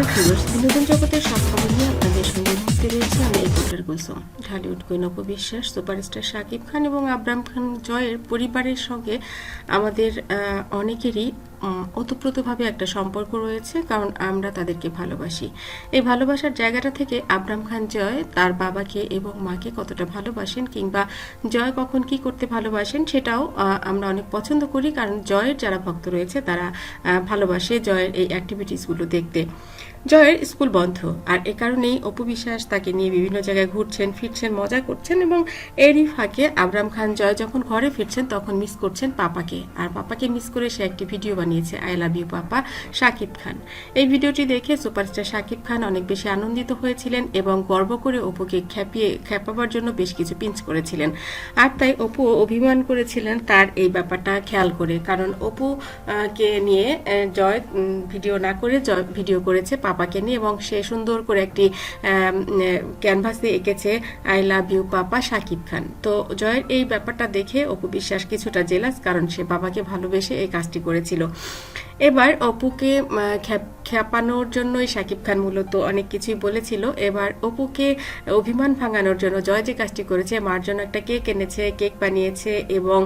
Hello viewers বিনোদন জগতের সব খবর নিয়ে আপনাদের সঙ্গে আমি reporter Kulsum Dhallywood queen Apu Biswas superstar Shakib Khan এবং আবরাম খান জয়ের পরিবারের সঙ্গে আমাদের অনেকেরই ওতপ্রোতভাবে একটা সম্পর্ক রয়েছে, কারণ আমরা তাদেরকে ভালোবাসি। এই ভালোবাসার জায়গাটা থেকে আবরাম খান জয় তার বাবাকে এবং মাকে কতটা ভালোবাসেন কিংবা জয় কখন কি করতে ভালোবাসেন সেটাও আমরা অনেক পছন্দ করি, কারণ জয়ের যারা ভক্ত রয়েছে তারা ভালোবাসে জয়ের এই অ্যাক্টিভিটিসগুলো দেখতে। জয়ের স্কুল বন্ধ। আর এ কারণেই অপু বিশ্বাস তাকে নিয়ে বিভিন্ন জায়গায় ঘুরছেন ফিরছেন মজা করছেন এবং এরই ফাঁকে আবরাম খান জয় যখন ঘরে ফিরছেন তখন মিস করছেন পাপাকে। আর পাপাকে মিস করে সে একটি ভিডিও বানিয়েছে I love you papa Shakib Khan. এই ভিডিওটি দেখে সুপারস্টার শাকিব খান অনেক বেশি আনন্দিত হয়েছিলেন এবং গর্ব করে অপুকে খ্যাপিয়ে খ্যাপাবার জন্য বেশ কিছু পিঞ্চ করেছিলেন। আর তাই অপু অভিমান করেছিলেন তার এই ব্যাপারটা খেয়াল করে। কারণ অপু আহ, কে নিয়ে জয় ভিডিও না করে জয় ভিডিও করেছে পাপাকে নিয়ে এবং সে সুন্দর করে একটি ক্যানভাসে এঁকেছে I love you papa Shakib Khan. তো জয়ের এই ব্যাপারটা দেখে অপু বিশ্বাস কিছুটা জেলাস, কারণ সে বাবাকে ভালোবেসে এই কাজটি করেছিল। এবার অপুকে খ্যাপ- খ্যাপানোর জন্যই শাকিব খান মূলত অনেক কিছুই বলেছিল। এবার অপুকে অভিমান ভাঙানোর জন্য জয় যে কাজটি করেছে, মার জন্য একটা কেক এনেছে, কেক বানিয়েছে এবং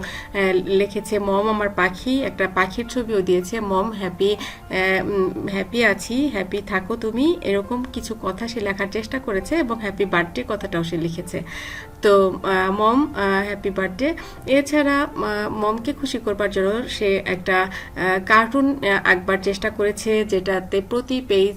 লিখেছে, মম আমার পাখি একটা পাখির ছবিও দিয়েছে, মম, হ্যাপি হ্যাপি আছি, হ্যাপি থাকো তুমি এরকম কিছু কথা সে লেখার চেষ্টা করেছে এবং হ্যাপি বার্থডে কথাটাও সে লিখেছে। তো মম হ্যাপি বার্থডে। এছাড়া মমকে খুশি করবার জন্য সে একটা কার্টুন আঁকবার চেষ্টা করেছে যেটাতে প্রতি পেজ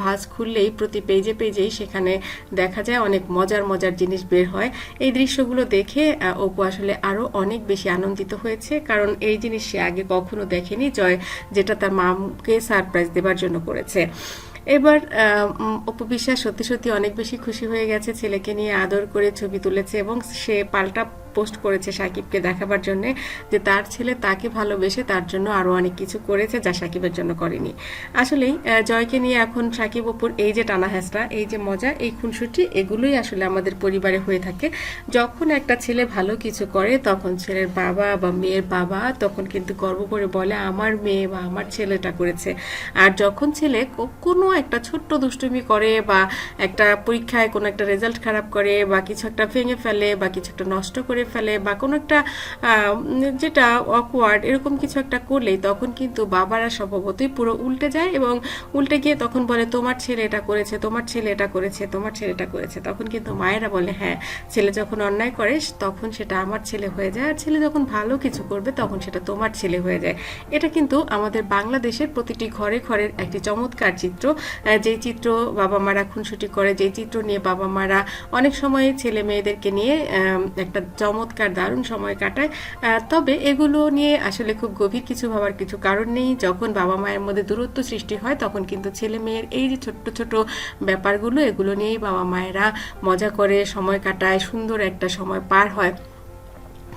ভাঁজ খুললেই, প্রতি পেজে পেজেই সেখানে দেখা যায় অনেক মজার মজার জিনিস বের হয়। এই দৃশ্যগুলো দেখে অপু আসলে আরও অনেক বেশি আনন্দিত হয়েছে। কারণ এই জিনিস সে আগে কখনো দেখেনি, জয় যেটা তার মামকে সারপ্রাইজ দেবার জন্য করেছে। এবার অপু বিশ্বাস সত্যি সত্যি অনেক বেশি খুশি হয়ে গেছে। ছেলেকে নিয়ে আদর করে ছবি তুলেছে এবং সে পাল্টা পোস্ট করেছে সাকিবকে দেখাবার জন্য যে তার ছেলে তাকে ভালোবেসে তার জন্য আরও অনেক কিছু করেছে যা সাকিবের জন্য করেনি। আসলেই জয়কে নিয়ে এখন সাকিব অপুর এই যে টানা হ্যাসটা এই যে মজা, এই খুনসুটি, এগুলোই আসলে আমাদের পরিবারে হয়ে থাকে। যখন একটা ছেলে ভালো কিছু করে, তখন ছেলের বাবা বা মেয়ের বাবা তখন কিন্তু গর্ব করে বলে, আমার মেয়ে বা আমার ছেলেটা করেছে। আর যখন ছেলে কোনো একটা ছোট্ট দুষ্টুমি করে বা একটা পরীক্ষায় কোনো একটা রেজাল্ট খারাপ করে বা কিছু একটা ভেঙে ফেলে বা কিছু একটা নষ্ট করে ফেলে বা কোনো একটা যেটা অকওয়ার্ড এরকম কিছু একটা করলেই তখন কিন্তু বাবারা স্বভাবতই পুরো উল্টে যায় এবং উল্টে গিয়ে তখন বলে, তোমার ছেলে এটা করেছে, তোমার ছেলে এটা করেছে, তোমার ছেলে এটা করেছে। তখন কিন্তু মায়েরা বলে হ্যাঁ ছেলে যখন অন্যায় করে, তখন সেটা আমার ছেলে হয়ে যায়। আর ছেলে যখন ভালো কিছু করবে, তখন সেটা তোমার ছেলে হয়ে যায়। এটা কিন্তু আমাদের বাংলাদেশের প্রতিটি ঘরে ঘরের একটি চমৎকার চিত্র। যেই চিত্র বাবা মারা খুনসুটি করে, যেই চিত্র নিয়ে বাবা মারা অনেক সময় ছেলে মেয়েদেরকে নিয়ে একটা চমৎকার, দারুণ সময় কাটায়। তবে এগুলো নিয়ে আসলে খুব গভীর কিছু ভাবার কিছু কারণ নেই। যখন বাবা মায়ের মধ্যে দূরত্ব সৃষ্টি হয়, তখন কিন্তু ছেলে মেয়ের এই যে ছোট্ট ছোট ব্যাপারগুলো, এগুলো নিয়েই বাবা মায়েরা মজা করে সময় কাটায়, সুন্দর একটা সময় পার হয়।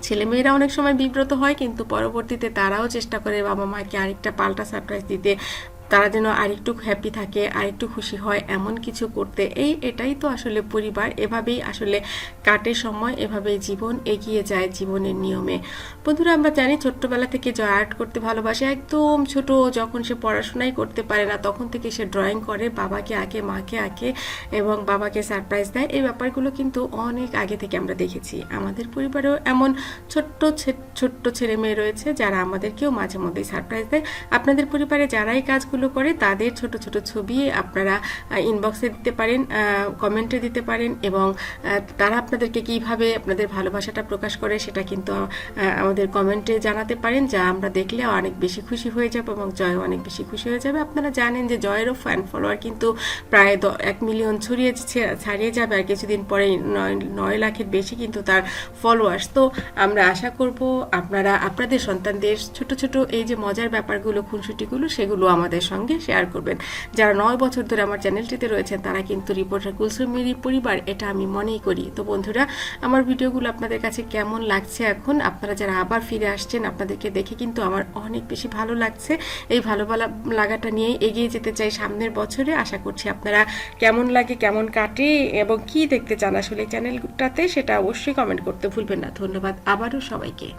ছেলেমেয়েরা অনেক সময় বিব্রত হয়, কিন্তু পরবর্তীতে তারাও চেষ্টা করে বাবা মাকে আরেকটা পাল্টা সারপ্রাইজ দিতে। তারা যেন আরেকটু হ্যাপি থাকে, আরেকটু খুশি হয়, এমন কিছু করতে, এই এটাই তো আসলে পরিবার। এভাবেই আসলে কাটে সময়, এভাবেই জীবন এগিয়ে যায় জীবনের নিয়মে। বন্ধুরা, আমরা জানি ছোট্টবেলা থেকে জয় আর্ট করতে ভালোবাসে। একদম ছোট, যখন সে পড়াশোনাই করতে পারে না, তখন থেকে সে ড্রয়িং করে, বাবাকে আঁকে, মাকে আঁকে এবং বাবাকে সারপ্রাইজ দেয়। এই ব্যাপারগুলো কিন্তু অনেক আগে থেকে আমরা দেখেছি। আমাদের পরিবারেও এমন ছোট্ট ছোট্ট ছেলে মেয়ে রয়েছে, যারা আমাদেরকেও মাঝে মধ্যেই সারপ্রাইজ দেয়। আপনাদের পরিবারে যারা এই কাজগুলো করে তাদের ছোট ছোট ছবি আপনারা ইনবক্সে দিতে পারেন কমেন্টে দিতে পারেন এবং তারা আপনাদেরকে কীভাবে আপনাদের ভালোবাসাটা প্রকাশ করে সেটা কিন্তু আমাদের কমেন্টে জানাতে পারেন যা আমরা দেখলে অনেক বেশি খুশি হয়ে যাব এবং জয় অনেক বেশি খুশি হয়ে যাবে। আপনারা জানেন যে জয়েরও ফ্যান ফলোয়ার কিন্তু প্রায় এক মিলিয়ন ছড়িয়ে ছাড়িয়ে যাবে আর কিছুদিন পরে নয় নয় লাখের বেশি কিন্তু তার ফলোয়ার্স তো আমরা আশা করব আপনারা, আপনাদের সন্তানদের ছোট ছোট এই যে মজার ব্যাপারগুলো, খুনসুটিগুলো, সেগুলো আমাদের সঙ্গে শেয়ার করবেন। যারা নয় বছর ধরে আমার চ্যানেলটিতে রয়েছেন, তারা কিন্তু রিপোর্টার কুলসুমিরি পরিবার, এটা আমি মনেই করি। তো বন্ধুরা, আমার ভিডিওগুলো আপনাদের কাছে কেমন লাগছে এখন? আপনারা যারা আবার ফিরে আসছেন, আপনাদেরকে দেখে কিন্তু আমার অনেক বেশি ভালো লাগছে। এই ভালো লাগাটা নিয়ে এগিয়ে যেতে চাই সামনের বছরে। আশা করছি আপনারা কেমন লাগে, কেমন কাটে এবং কি দেখতে চান আসলে চ্যানেলটাতে সেটা অবশ্যই কমেন্ট করতে ভুলবেন না। ধন্যবাদ আবারও সবাইকে।